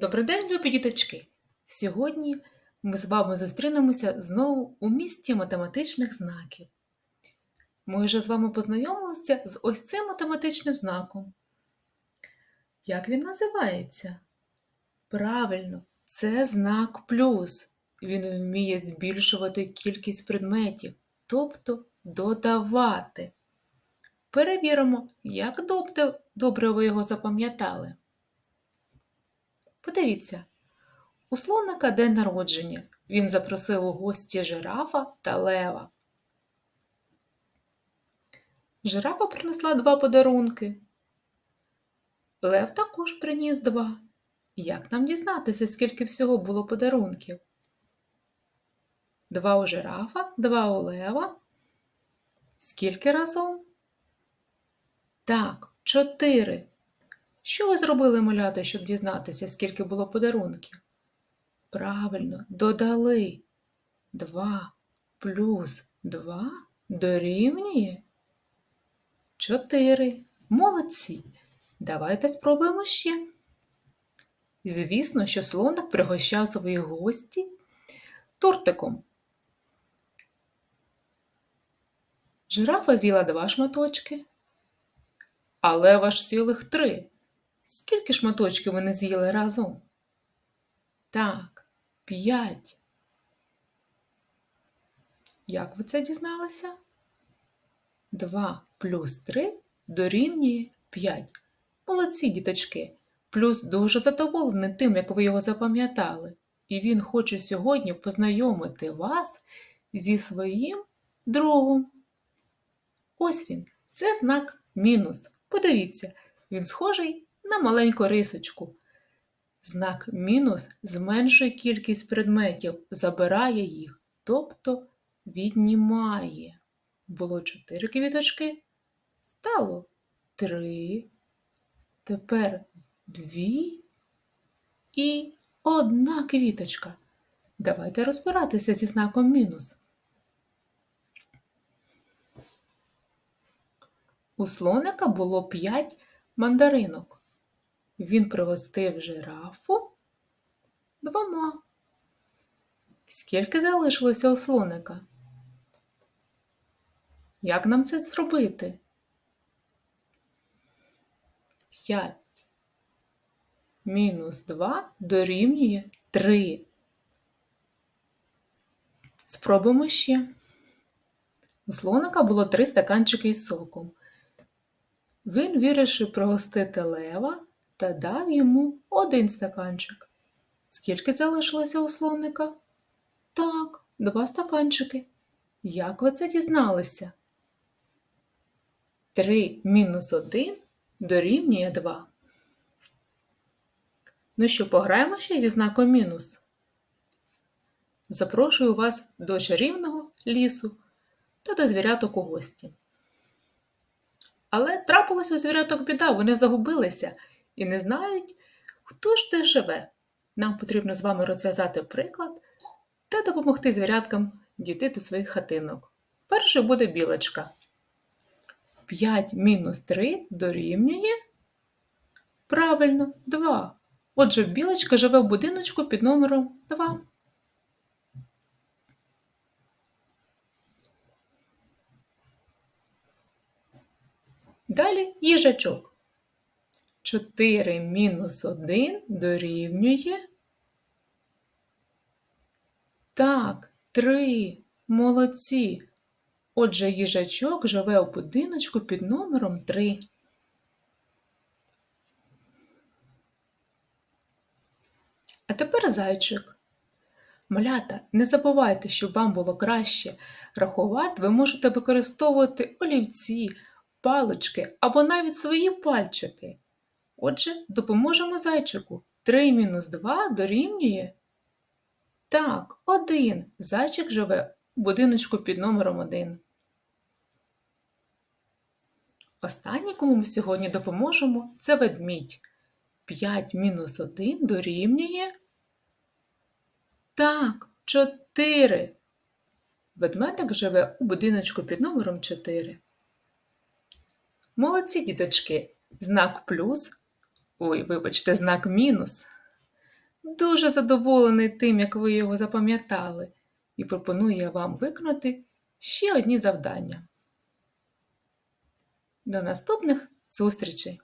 Добрий день, любі діточки! Сьогодні ми з вами зустрінемося знову у місті математичних знаків. Ми вже з вами познайомилися з ось цим математичним знаком. Як він називається? Правильно, це знак плюс. Він вміє збільшувати кількість предметів, тобто додавати. Перевіримо, як добре, ви його запам'ятали. Подивіться, у слоника день народження. Він запросив у гості жирафа та лева. Жирафа принесла два подарунки. Лев також приніс два. Як нам дізнатися, скільки всього було подарунків? Два у жирафа, два у лева. Скільки разом? Так, чотири. Що ви зробили, малята, щоб дізнатися, скільки було подарунків? Правильно, додали. Два плюс два дорівнює чотири. Молодці. Давайте спробуємо ще. Звісно, що слоник пригощав своїх гості тортиком. Жирафа з'їла два шматочки, а лева ж цілих три. Скільки шматочків вони з'їли разом? Так, п'ять. Як ви це дізналися? Два плюс три дорівнює п'ять. Молодці, діточки. Плюс дуже задоволений тим, як ви його запам'ятали. І він хоче сьогодні познайомити вас зі своїм другом. Ось він. Це знак мінус. Подивіться, він схожий на маленьку рисочку. Знак мінус зменшує кількість предметів, забирає їх, тобто віднімає. Було чотири квіточки, стало три, тепер дві і одна квіточка. Давайте розбиратися зі знаком мінус. У слоника було п'ять мандаринок. Він пригостив жирафу двома. Скільки залишилося у слоника? Як нам це зробити? П'ять мінус два дорівнює три. Спробуємо ще. У слоника було три стаканчики із соком. Він вирішив пригостити лева та дав йому один стаканчик. Скільки залишилося у слоника? Так, два стаканчики. Як ви це дізналися? Три мінус один дорівнює два. Ну що, пограємо ще зі знаком мінус? Запрошую вас до чарівного лісу та до звіряток у гості. Але трапилась у звіряток біда, вони загубилися і не знають, хто ж де живе. Нам потрібно з вами розв'язати приклад та допомогти звіряткам дійти до своїх хатинок. Першою буде білочка. 5 мінус 3 дорівнює. Правильно, 2. Отже, білочка живе в будиночку під номером 2. Далі їжачок. 4 мінус 1 дорівнює. Так, 3. Молодці. Отже, їжачок живе у будиночку під номером 3. А тепер зайчик. Малята, не забувайте, щоб вам було краще рахувати, ви можете використовувати олівці, палички або навіть свої пальчики. Отже, допоможемо зайчику. 3 мінус 2 дорівнює. Так, 1. Зайчик живе у будиночку під номером 1. Останній, кому ми сьогодні допоможемо, це ведмідь. 5 мінус 1 дорівнює. Так, 4. Ведмедик живе у будиночку під номером 4. Молодці діточки. Знак плюс. Ой, вибачте, знак мінус. дуже задоволений тим, як ви його запам'ятали, і пропонує вам виконати ще одні завдання. До наступних зустрічей!